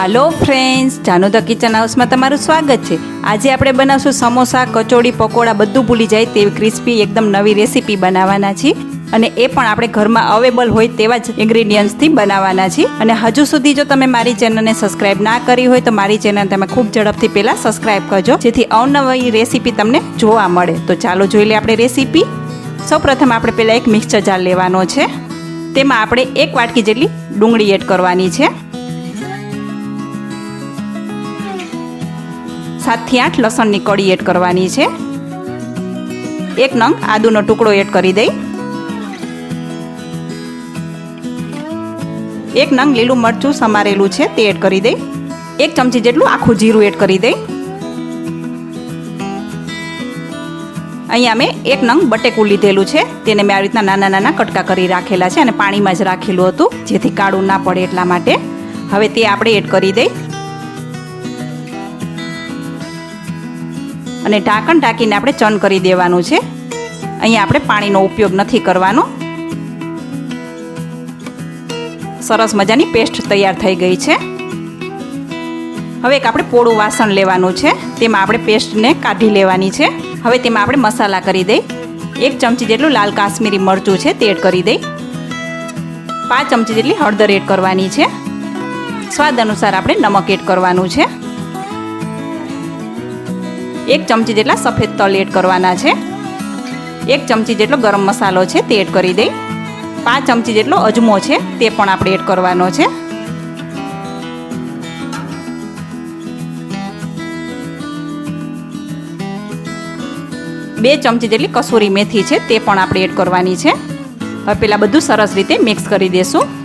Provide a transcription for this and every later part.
Hello friends Janu the kitchen હાઉસમાં તમારું સ્વાગત છે. આજે આપણે બનાવશું સમોસા, કચોડી, પકોડા બધું ભૂલી જાય તેવી ક્રિસ્પી એકદમ નવી રેસીપી બનાવવાના છીએ. અને એ પણ આપણે ઘરમાં અવેલેબલ હોય તેવા જ ઇન્ગ્રીડિયન્ટ્સથી બનાવવાના છે અને હજુ સુધી જો તમે મારી ચેનલને સબસ્ક્રાઇબ ના કરી હોય તો મારી ચેનલ તમે ખૂબ ઝડપથી પહેલાં સબસ્ક્રાઇબ કરજો, જેથી અવનવી રેસીપી તમને જોવા મળે. તો ચાલો જોઈ લઈએ આપણે રેસીપી સૌપ્રથમ આપણે પહેલાં એક મિક્સર જાર લેવાનો છે. તેમાં આપણે એક વાટકી જેટલી ડુંગળી એડ કરવાની છે. સાતથી આઠ લસણની કળી એડ કરવાની છે. એક નંગ આદુનો ટુકડો એડ કરી દઈ. એક નંગ લીલું મરચું સમારેલું છે તે એડ કરી દઈ. એક ચમચી જેટલું આખું જીરું એડ કરી દઈ. અહીંયા મેં એક નંગ બટેકું લીધેલું છે. તેને મેં આવી રીતના નાના નાના કટકા કરી રાખેલા છે અને પાણીમાં જ રાખેલું હતું, જેથી કાળું ના પડે એટલા માટે. હવે તે આપણે એડ કરી દઈ. અને ઢાંકણ ઢાંકીને આપણે ચન કરી દેવાનું છે. અહીંયા આપણે પાણીનો ઉપયોગ નથી કરવાનો. સરસ મજાની પેસ્ટ તૈયાર થઈ ગઈ છે. હવે એક આપણે પોળું વાસણ લેવાનું છે. તેમાં આપણે પેસ્ટને કાઢી લેવાની છે. હવે તેમાં આપણે મસાલા કરી દઈ. એક ચમચી જેટલું લાલ કાશ્મીરી મરચું છે તે એડ કરી દઈ. પાંચ ચમચી જેટલી હળદર એડ કરવાની છે. સ્વાદ અનુસાર આપણે નમક એડ કરવાનું છે. એક ચમચી જેટલા સફેદ તલ એડ કરવાના છે. એક ચમચી જેટલો ગરમ મસાલો છે તે એડ કરી દઈ. પાંચ ચમચી જેટલો અજમો છે તે પણ આપણે એડ કરવાનો છે. બે ચમચી જેટલી કસૂરી મેથી છે તે પણ આપણે એડ કરવાની છે. હવે પેલા બધું સરસ રીતે મિક્સ કરી દેશું.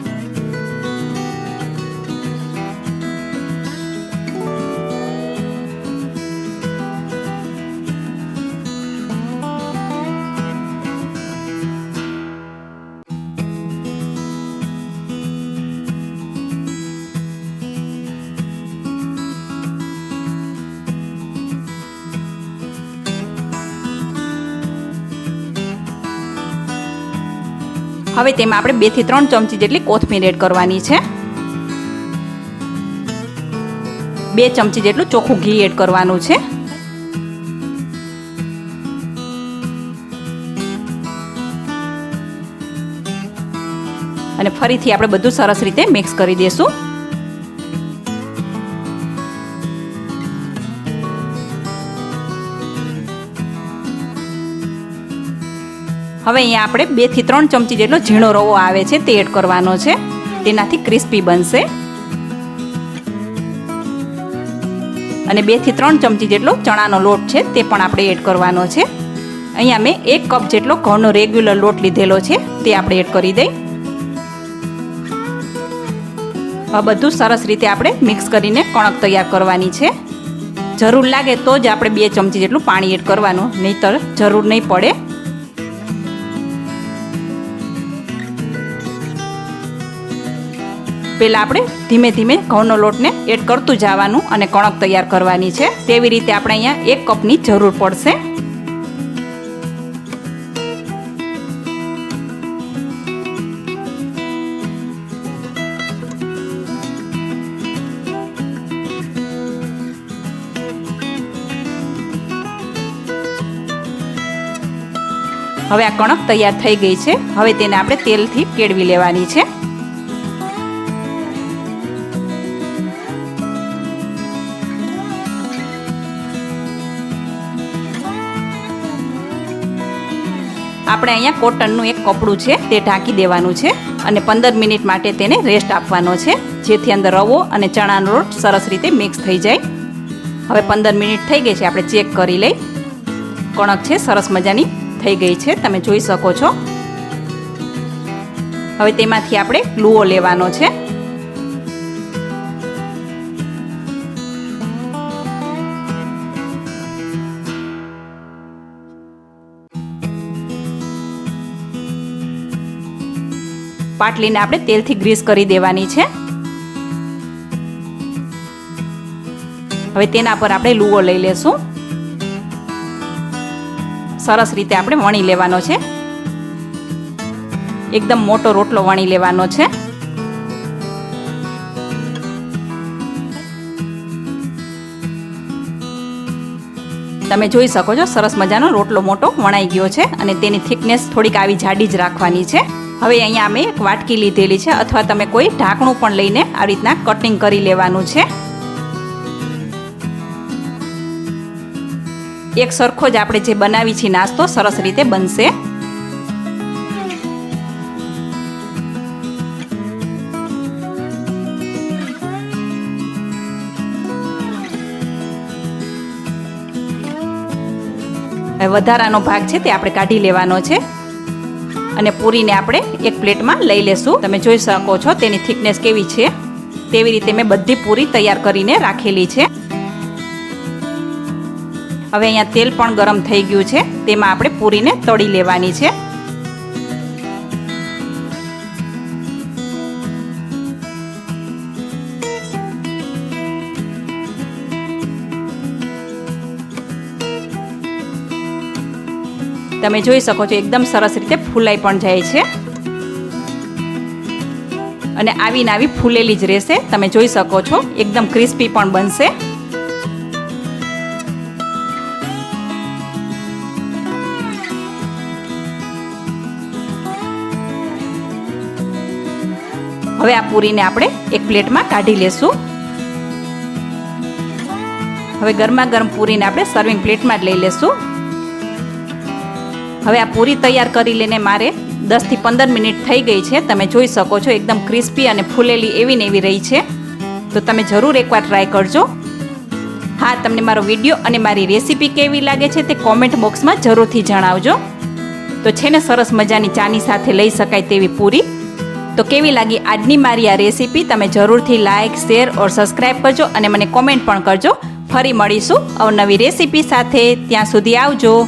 હવે તેમાં આપણે બેથી ત્રણ ચમચી જેટલી કોથમીર એડ કરવાની છે. બે ચમચી જેટલું ચોખ્ખું ઘી એડ કરવાનું છે. અને ફરીથી આપણે બધું સરસ રીતે મિક્સ કરી દઈશું હવે અહીંયા આપણે બેથી ત્રણ ચમચી જેટલો ઝીણો રવો આવે છે તે એડ કરવાનો છે. તેનાથી ક્રિસ્પી બનશે. અને બેથી ત્રણ ચમચી જેટલો ચણાનો લોટ છે તે પણ આપણે એડ કરવાનો છે. અહીંયા મેં એક કપ જેટલો ઘઉંનો રેગ્યુલર લોટ લીધેલો છે તે આપણે એડ કરી દઈ. હવે બધું સરસ રીતે આપણે મિક્સ કરીને કણક તૈયાર કરવાની છે. જરૂર લાગે તો જ આપણે બે ચમચી જેટલું પાણી એડ કરવાનું, નહીતર જરૂર નહીં પડે. પહેલાં આપણે ધીમે ધીમે ઘઉંનો લોટને એડ કરતું જવાનું અને કણક તૈયાર કરવાની છે. તેવી રીતે આપણે અહીંયા એક કપની જરૂર પડશે. હવે આ કણક તૈયાર થઈ ગઈ છે. હવે તેને આપણે તેલથી કેળવી લેવાની છે. આપણે અહીંયા કોટનનું એક કપડું છે, તે ઢાંકી દેવાનું છે અને પંદર મિનિટ માટે તેને રેસ્ટ આપવાનો છે. જેથી અંદર રવો અને ચણાનો લોટ સરસ રીતે મિક્સ થઈ જાય. હવે પંદર મિનિટ થઈ ગઈ છે, આપણે ચેક કરી લઈ. કણક છે, સરસ મજાની થઈ ગઈ છે, તમે જોઈ શકો છો. હવે તેમાંથી આપણે લુઓ લેવાનો છે. પાટલીને આપણે તેલથી ગ્રીસ કરી દેવાની છે. હવે તેના પર આપણે લુઓ લઈ લેશું. સરસ રીતે આપણે વણી લેવાનો છે. એકદમ મોટો રોટલો વણી લેવાનો છે. તમે જોઈ શકો છો, સરસ મજાનો રોટલો મોટો વણાઈ ગયો છે અને તેની થિકનેસ થોડીક આવી જાડી જ રાખવાની છે. હવે અહીંયા અમે એક વાટકી લીધેલી છે, અથવા તમે કોઈ ઢાંકણું પણ લઈને આ રીતના કટિંગ કરી લેવાનું છે. એક સરખો જ આપણે જે બનાવી છીએ નાસ્તો, સરસ રીતે બનશે. વધારાનો ભાગ છે તે આપણે કાઢી લેવાનો છે. અને પૂરીને આપણે એક પ્લેટમાં લઈ લેશું. તમે જોઈ શકો છો તેની થિકનેસ કેવી છે. તેવી રીતે મેં બધી પૂરી તૈયાર કરીને રાખેલી છે. હવે અહીંયા તેલ પણ ગરમ થઈ ગયું છે. તેમાં આપણે પૂરીને તળી લેવાની છે. તમે જોઈ શકો છો, એકદમ સરસ રીતે ફૂલાઈ પણ જાય છે. અને આવીને આવી ફૂલેલી જ રહેશે. તમે જોઈ શકો છો, એકદમ ક્રિસ્પી પણ બનશે. હવે આ પૂરીને આપણે એક પ્લેટમાં કાઢી લેશું. હવે ગરમા ગરમ પૂરીને આપણે સર્વિંગ પ્લેટમાં જ લઈ લેશું. હવે આ પૂરી તૈયાર કરી લઈને મારે દસથી પંદર મિનિટ થઈ ગઈ છે. તમે જોઈ શકો છો એકદમ ક્રિસ્પી અને ફૂલેલી એવી ને એવી રહી છે. તો તમે જરૂર એકવાર ટ્રાય કરજો. હા, તમને મારો વીડિયો અને મારી રેસીપી કેવી લાગે છે તે કોમેન્ટ બોક્સમાં જરૂરથી જણાવજો. તો છે ને સરસ મજાની ચાની સાથે લઈ શકાય તેવી પૂરી. તો કેવી લાગી આજની મારી આ રેસીપી? તમે જરૂરથી લાઇક શેર ઓર સબસ્ક્રાઈબ કરજો અને મને કોમેન્ટ પણ કરજો. ફરી મળીશું અવનવી રેસીપી સાથે. ત્યાં સુધી આવજો.